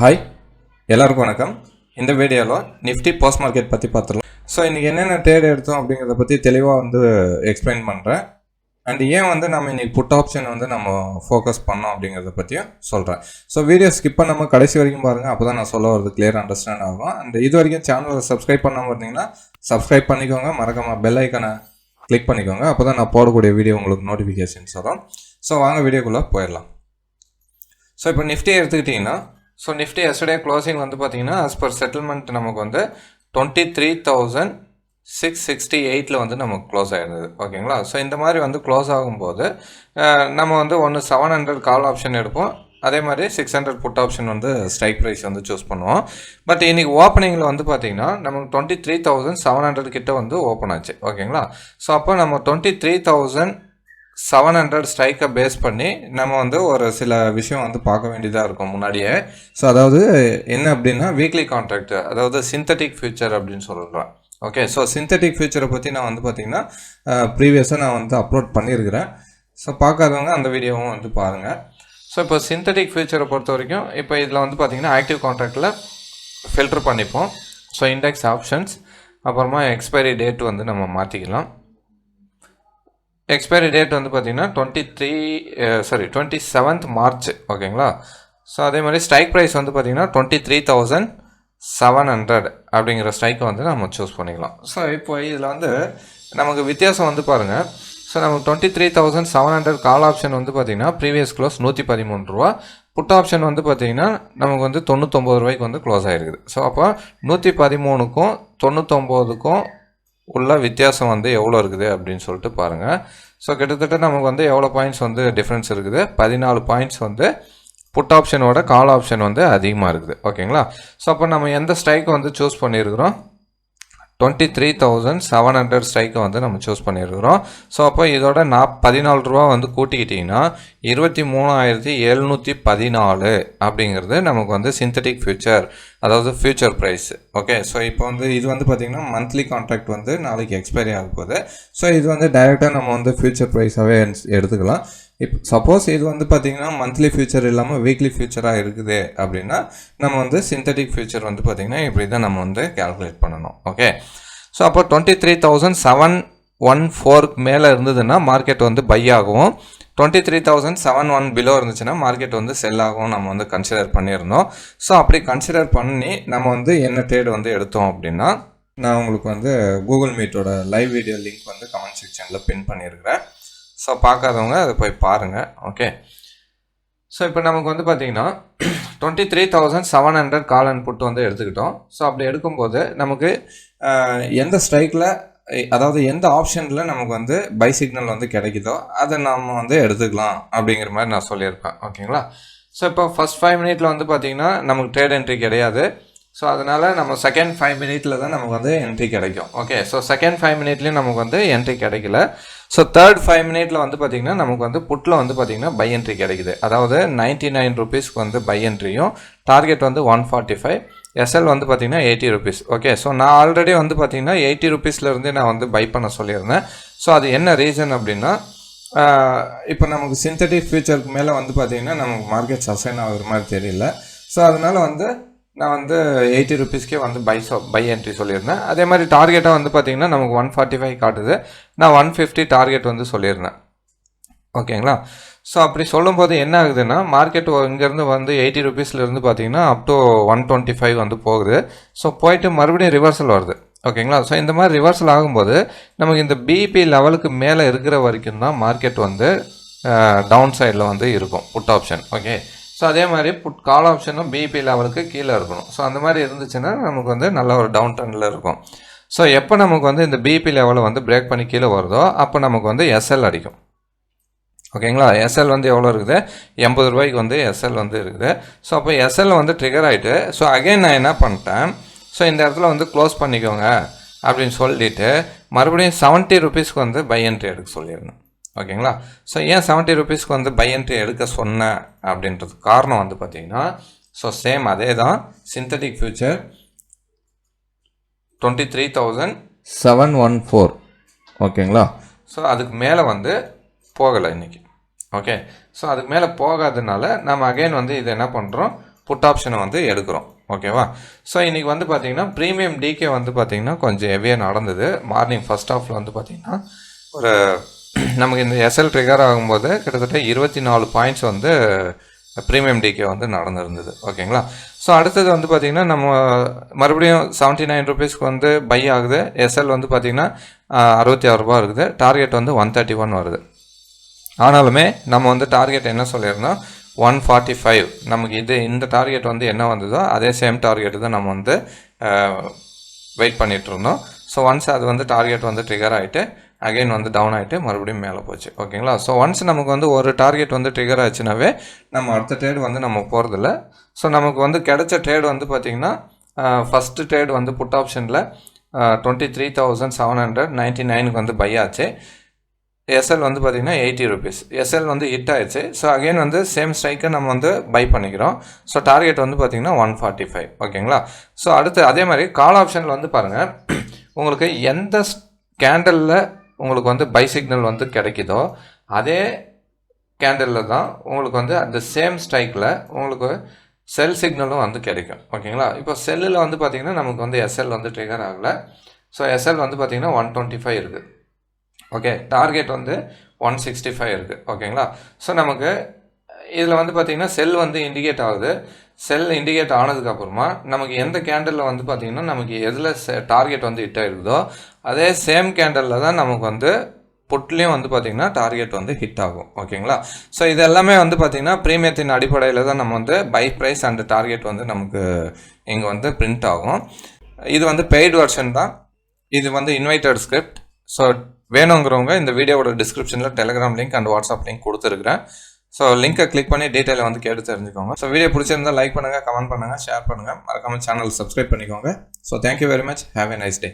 Hi எல்லாருக்கும் வணக்கம். இந்த வீடியோவில் நிஃப்டி போஸ்ட் மார்க்கெட் பற்றி பார்த்துடலாம் ஸோ இன்றைக்கி என்னென்ன ட்ரேட் எடுத்தோம் அப்படிங்கிறத பற்றி தெளிவாக வந்து எக்ஸ்பிளைன் பண்ணுறேன் அண்ட் ஏன் வந்து நம்ம இன்றைக்கி புட் ஆப்ஷன் வந்து நம்ம ஃபோக்கஸ் பண்ணோம் அப்படிங்கிறத பற்றியும் சொல்கிறேன் ஸோ வீடியோ ஸ்கிப் பண்ணாமல் கடைசி வரைக்கும் பாருங்கள் அப்போ தான் நான் சொல்ல வரது கிளியர் அண்டர்ஸ்டாண்ட் ஆகும். அண்ட் இது வரைக்கும் சேனலை சப்ஸ்கிரைப் பண்ணாமல் இருந்தீங்கன்னா சப்ஸ்கிரைப் பண்ணிக்கோங்க. மறக்காமல் பெல் ஐக்கனை கிளிக் பண்ணிக்கோங்க. அப்போ தான் நான் போடக்கூடிய வீடியோ உங்களுக்கு நோட்டிஃபிகேஷன்ஸ் வரும். ஸோ வாங்க வீடியோக்குள்ளே போயிடலாம். ஸோ இப்போ நிஃப்டி எடுத்துக்கிட்டிங்கன்னா ஸோ நிஃப்டி எஸ்டே க்ளோசிங் வந்து பார்த்தீங்கன்னா as பர் செட்டில்மெண்ட் நமக்கு வந்து twenty three thousand six sixty எயிட்டில் வந்து நமக்கு க்ளோஸ் ஆகிருந்தது ஓகேங்களா ஸோ இந்த மாதிரி வந்து க்ளோஸ் ஆகும்போது நம்ம வந்து ஒன்று செவன் ஹண்ட்ரட் கால் ஆப்ஷன் எடுப்போம். அதே மாதிரி சிக்ஸ் ஹண்ட்ரட் புட் ஆப்ஷன் வந்து ஸ்ட்ரைக் ப்ரைஸ் வந்து சூஸ் பண்ணுவோம். பட் இன்றைக்கி ஓப்பனிங்கில் வந்து பார்த்தீங்கன்னா நமக்கு twenty three thousand seven hundred கிட்ட வந்து ஓப்பன் ஆச்சு. ஓகேங்களா ஸோ அப்போ நம்ம twenty three thousand seven hundred ஸ்ட்ரைக்கை பேஸ் பண்ணி நம்ம வந்து ஒரு சில விஷயம் வந்து பார்க்க வேண்டியதாக இருக்கும் முன்னாடியே. ஸோ அதாவது என்ன அப்படின்னா வீக்லி கான்ட்ராக்ட் அதாவது சிந்தட்டிக் ஃபியூச்சர் அப்படின்னு சொல்கிறேன் ஓகே ஸோ சிந்தட்டிக் ஃபியூச்சரை பற்றி நான் வந்து பார்த்திங்கன்னா ப்ரீவியஸாக நான் வந்து அப்லோட் பண்ணியிருக்கிறேன். ஸோ பார்க்காதவங்க அந்த வீடியோவும் வந்து பாருங்கள் ஸோ இப்போ சிந்தட்டிக் ஃபியூச்சரை பொறுத்த வரைக்கும் இப்போ இதில் வந்து பார்த்தீங்கன்னா ஆக்டிவ் கான்ட்ராக்டில் ஃபில்ட்ரு பண்ணிப்போம். ஸோ இண்டெக்ஸ் ஆப்ஷன்ஸ் அப்புறமா எக்ஸ்பைரி டேட் வந்து நம்ம மாற்றிக்கலாம் எக்ஸ்பைரி டேட் வந்து பார்த்தீங்கன்னா twenty three sorry twenty seventh March ஓகேங்களா ஸோ அதே மாதிரி ஸ்ட்ரைக் ப்ரைஸ் வந்து பார்த்தீங்கன்னா twenty three thousand seven hundred அப்படிங்கிற ஸ்ட்ரைக்கை வந்து நம்ம சூஸ் பண்ணிக்கலாம். ஸோ இப்போ இதில் வந்து நமக்கு வித்தியாசம் வந்து பாருங்கள் ஸோ நமக்கு twenty three thousand seven hundred call option வந்து பார்த்தீங்கன்னா ப்ரீவியஸ் க்ளோஸ் நூற்றி பதிமூணு ரூபா. புட் ஆப்ஷன் வந்து பார்த்தீங்கன்னா நமக்கு வந்து தொண்ணூத்தொம்பது ரூபாய்க்கு வந்து க்ளோஸ் ஆகிருக்குது ஸோ அப்போ நூற்றி பதிமூணுக்கும் தொண்ணூத்தொம்போதுக்கும் உள்ள வித்தியாசம் வந்து எவ்வளோ இருக்குது அப்படின்னு சொல்லிட்டு பாருங்கள் ஸோ கிட்டத்தட்ட நமக்கு வந்து எவ்வளோ பாயிண்ட்ஸ் வந்து டிஃப்ரென்ஸ் இருக்குது? பதினாலு பாயிண்ட்ஸ் வந்து புட் ஆப்ஷனோட கால் ஆப்ஷன் வந்து அதிகமாக இருக்குது. ஓகேங்களா ஸோ அப்போ நம்ம எந்த ஸ்ட்ரைக்கை வந்து சூஸ் பண்ணியிருக்கிறோம்? Twenty three thousand seven hundred ஸ்ட்ரைக்கை வந்து நம்ம சூஸ் பண்ணியிருக்கிறோம். ஸோ அப்போ இதோட நான் பதினாலு ரூபா வந்து கூட்டிக்கிட்டிங்கன்னா இருபத்தி மூணாயிரத்தி எழுநூற்றி பதினாலு அப்படிங்கிறது நமக்கு வந்து சிந்தட்டிக் ஃபியூச்சர் அதாவது ஃபியூச்சர் ப்ரைஸ் ஓகே ஸோ இப்போ வந்து இது வந்து பார்த்திங்கன்னா மந்த்லி கான்ட்ராக்ட் வந்து நாளைக்கு எக்ஸ்பைரி ஆக போகுது. ஸோ இது வந்து டைரெக்டாக நம்ம வந்து ஃபியூச்சர் ப்ரைஸாகவே எடுத்துக்கலாம். இப்போ சப்போஸ் இது வந்து பார்த்திங்கன்னா மந்த்லி ஃபியூச்சர் இல்லாமல் வீக்லி ஃபியூச்சராக இருக்குது அப்படின்னா நம்ம வந்து சிந்தட்டிக் ஃபியூச்சர் வந்து பார்த்திங்கன்னா இப்படி தான் நம்ம வந்து கேல்குலேட் பண்ணணும். ஓகே ஸோ அப்போ twenty three thousand seven one ஃபோருக்கு மேலே இருந்ததுன்னா மார்க்கெட் வந்து பை ஆகும். Twenty three thousand seven one below இருந்துச்சுன்னா மார்க்கெட் வந்து செல் ஆகும் நம்ம வந்து கன்சிடர் பண்ணியிருந்தோம். ஸோ அப்படி கன்சிடர் பண்ணி நம்ம வந்து என்ன ட்ரேட் வந்து எடுத்தோம் அப்படின்னா நான் உங்களுக்கு வந்து கூகுள் மீட்டோட லைவ் வீடியோ லிங்க் வந்து கமெண்ட் செக்ஷனில் பின் பண்ணியிருக்கிறேன். ஸோ பார்க்காதவங்க அதை போய் பாருங்கள் ஓகே ஸோ இப்போ நமக்கு வந்து பார்த்தீங்கன்னா twenty three thousand seven hundred call and put வந்து எடுத்துக்கிட்டோம். ஸோ அப்படி எடுக்கும்போது நமக்கு எந்த ஸ்ட்ரைக்கில் அதாவது எந்த ஆப்ஷனில் நமக்கு வந்து பை சிக்னல் வந்து கிடைக்குதோ அதை நம்ம வந்து எடுத்துக்கலாம் அப்படிங்கிற மாதிரி நான் சொல்லியிருப்பேன். ஓகேங்களா? ஸோ இப்போ ஃபஸ்ட் ஃபைவ் மினிட்ல வந்து பார்த்தீங்கன்னா நமக்கு ட்ரேட் என்ட்ரி கிடையாது. ஸோ அதனால் நம்ம செகண்ட் ஃபைவ் மினிட்ல தான் நமக்கு வந்து என்ட்ரி கிடைக்கும். ஓகே ஸோ செகண்ட் ஃபைவ் மினிட்லேயும் நமக்கு வந்து என்ட்ரி கிடைக்கல. ஸோ தேர்ட் ஃபைவ் மினிட்ல வந்து பார்த்தீங்கன்னா நமக்கு வந்து புட்டில் வந்து பார்த்தீங்கன்னா பை என்ட்ரி கிடைக்குது. அதாவது நைன்ட்டி நைன் ருபீஸ்க்கு வந்து பை என்ட்ரியும் டார்கெட் வந்து ஒன் ஃபார்ட்டி ஃபைவ் எஸ்எல் வந்து பார்த்தீங்கன்னா எயிட்டி ருபீஸ் ஓகே ஸோ நான் ஆல்ரெடி வந்து பார்த்தீங்கன்னா எயிட்டி ருபீஸ்லேருந்தே நான் வந்து பை பண்ண சொல்லியிருந்தேன். ஸோ அது என்ன ரீசன் அப்படின்னா இப்போ நமக்கு சிந்தட்டிக் ஃபியூச்சருக்கு மேலே வந்து பார்த்தீங்கன்னா நமக்கு மார்க்கெட் சசைன் ஆகுற மாதிரி தெரியல. ஸோ அதனால் வந்து நான் வந்து எயிட்டி ருபீஸ்க்கே வந்து பை சோ பை என்ட்ரி சொல்லியிருந்தேன். அதே மாதிரி டார்கெட்டாக வந்து பார்த்தீங்கன்னா நமக்கு ஒன் ஃபார்ட்டி ஃபைவ் காட்டுது. நான் ஒன் ஃபிஃப்டி டார்கெட் வந்து சொல்லியிருந்தேன். ஓகேங்களா ஸோ அப்படி சொல்லும்போது என்ன ஆகுதுன்னா மார்க்கெட் இங்கேருந்து வந்து எயிட்டி ருபீஸ்லேருந்து பார்த்தீங்கன்னா up to one twenty five வந்து போகுது. ஸோ போயிட்டு மறுபடியும் ரிவர்சல் வருது. ஓகேங்களா ஸோ இந்த மாதிரி ரிவர்சல் ஆகும்போது நமக்கு இந்த பிபி லெவலுக்கு மேலே இருக்கிற வரைக்கும் தான் மார்க்கெட் வந்து டவுன் சைடில் வந்து இருக்கும். புட் ஆப்ஷன் ஓகே ஸோ அதே மாதிரி புட் கால் ஆப்ஷனும் பிபி லெவலுக்கு கீழே இருக்கணும். ஸோ அந்த மாதிரி இருந்துச்சுன்னா நமக்கு வந்து நல்ல ஒரு டவுன் ட்ரெண்டில் இருக்கும். ஸோ எப்போ நமக்கு வந்து இந்த பிபி லெவலை வந்து பிரேக் பண்ணி கீழே வருதோ அப்போ நமக்கு வந்து எஸ்எல் அடிக்கும். ஓகேங்களா? எஸ்எல் வந்து எவ்வளோ இருக்குது? எண்பது ரூபாய்க்கு வந்து எஸ்எல் வந்து இருக்குது. ஸோ அப்போ எஸ்எல் வந்து ட்ரிகர் ஆகிட்டு ஸோ அகைன் நான் என்ன பண்ணிட்டேன்? ஸோ இந்த இடத்துல வந்து க்ளோஸ் பண்ணிக்கோங்க அப்படின்னு சொல்லிட்டு மறுபடியும் செவன்ட்டி ருபீஸ்க்கு வந்து பை என்ட்ரி எடுக்க சொல்லியிருந்தேன் ஓகேங்களா? ஸோ ஏன் செவன்ட்டி ருபீஸ்க்கு வந்து பை என்ட்ரி எடுக்க சொன்னேன் அப்படின்றது காரணம் வந்து பார்த்தீங்கன்னா ஸோ சேம் அதே தான் synthetic future twenty three thousand seven one four ஓகேங்களா? ஸோ அதுக்கு மேலே வந்து போகலை இன்றைக்கி ஓகே ஸோ அதுக்கு மேலே போகாதனால நம்ம அகைன் வந்து இதை என்ன பண்ணுறோம் புட் ஆப்ஷனை வந்து எடுக்கிறோம். ஓகேவா ஸோ இன்றைக்கி வந்து பார்த்திங்கன்னா ப்ரீமியம் டிகே வந்து பார்த்திங்கன்னா கொஞ்சம் ஹெவியாக நடந்தது. மார்னிங் ஃபஸ்ட் ஆஃபில் வந்து பார்த்திங்கன்னா ஒரு நமக்கு இந்த எஸ்எல் ட்ரிகர் ஆகும்போது கிட்டத்தட்ட இருபத்தி நாலு பாயிண்ட்ஸ் வந்து ப்ரீமியம் டிகே வந்து நடந்திருந்தது. ஓகேங்களா ஸோ அடுத்தது வந்து பார்த்திங்கன்னா நம்ம மறுபடியும் செவன்ட்டி நைன் ருபீஸ்க்கு வந்து பை ஆகுது. எஸ்எல் வந்து பார்த்திங்கன்னா அறுபத்தி ஆறு ரூபா இருக்குது. டார்கெட் வந்து ஒன் தேர்ட்டி ஒன் வருது. ஆனாலுமே நம்ம வந்து டார்கெட் என்ன சொல்லியிருந்தோம்? ஒன் ஃபார்ட்டி ஃபைவ் நமக்கு இது இந்த டார்கெட் வந்து என்ன வந்ததோ அதே சேம் டார்கெட் தான் நம்ம வந்து வெயிட் பண்ணிகிட்டு இருந்தோம் ஸோ ஒன்ஸ் அது வந்து டார்கெட் வந்து ட்ரிகர் ஆகிட்டு அகைன் வந்து டவுன் ஆகிட்டு மறுபடியும் மேலே போச்சு. ஓகேங்களா? ஸோ ஒன்ஸ் நமக்கு வந்து ஒரு டார்கெட் வந்து ட்ரிகர் ஆச்சுனாவே நம்ம அடுத்த ட்ரேடு வந்து நம்ம போகிறதில்ல ஸோ நமக்கு வந்து கிடைச்ச ட்ரேடு வந்து பார்த்திங்கன்னா ஃபஸ்ட்டு ட்ரேடு வந்து புட் ஆப்ஷனில் twenty three thousand seven hundred ninety நைனுக்கு வந்து பை ஆச்சு. எஸ்எல் வந்து பார்த்திங்கன்னா எயிட்டி ருபீஸ் எஸ்எல் வந்து ஹிட் ஆயிடுச்சு. ஸோ அகைன் வந்து சேம் ஸ்ட்ரைக்கை நம்ம வந்து பை பண்ணிக்கிறோம். ஸோ டார்கெட் வந்து பார்த்திங்கன்னா ஒன் ஃபார்ட்டி ஃபைவ் ஓகேங்களா ஸோ அடுத்து அதே மாதிரி கால் ஆப்ஷனில் வந்து பாருங்கள் உங்களுக்கு எந்த கேண்டலில் உங்களுக்கு வந்து பை சிக்னல் வந்து கிடைக்குதோ அதே கேண்டலில் தான் உங்களுக்கு வந்து அந்த சேம் ஸ்ட்ரைக்கில் உங்களுக்கு செல் சிக்னலும் வந்து கிடைக்கும். ஓகேங்களா இப்போ செல்லில் வந்து பார்த்திங்கன்னா நமக்கு வந்து எஸ்எல் வந்து ட்ரிகர் ஆகலை. ஸோ எஸ்எல் வந்து பார்த்திங்கன்னா ஒன் டுவெண்ட்டி ஃபைவ் இருக்குது ஓகே டார்கெட் வந்து ஒன் சிக்ஸ்டி ஃபைவ் இருக்குது ஓகேங்களா ஸோ நமக்கு இதில் வந்து பார்த்திங்கன்னா செல் வந்து இண்டிகேட் ஆகுது. செல் இண்டிகேட் ஆனதுக்கப்புறமா நமக்கு எந்த கேண்டலில் வந்து பார்த்திங்கன்னா நமக்கு எதில் டார்கெட் வந்து ஹிட் ஆகிருக்குதோ அதே சேம் கேண்டலில் தான் நமக்கு வந்து புட்லேயும் வந்து பார்த்திங்கன்னா டார்கெட் வந்து ஹிட் ஆகும். ஓகேங்களா ஸோ இது எல்லாமே வந்து பார்த்திங்கன்னா ப்ரீமியத்தின் அடிப்படையில் தான் நம்ம வந்து பை ப்ரைஸ் அண்ட் டார்கெட் வந்து நமக்கு இங்கே வந்து பிரிண்ட் ஆகும். இது வந்து பெய்டு வெர்ஷன் தான். இது வந்து இன்வைட்டட் ஸ்கிரிப்ட் ஸோ வேணுங்கிறவங்க இந்த வீடியோவோட டிஸ்கிரிப்ஷனில் Telegram link and WhatsApp link கொடுத்துருக்குறேன். ஸோ லிங்கை கிளிக் பண்ணி டீட்டெயிலை வந்து கேட்டு தெரிஞ்சுக்கோங்க. ஸோ வீடியோ பிடிச்சிருந்தா லைக் பண்ணுங்கள் கமெண்ட் பண்ணுங்கள் ஷேர் பண்ணுங்கள் மறக்காமல் சேனல் சப்ஸ்கிரைப் பண்ணிக்கோங்க. So thank you very much have a nice day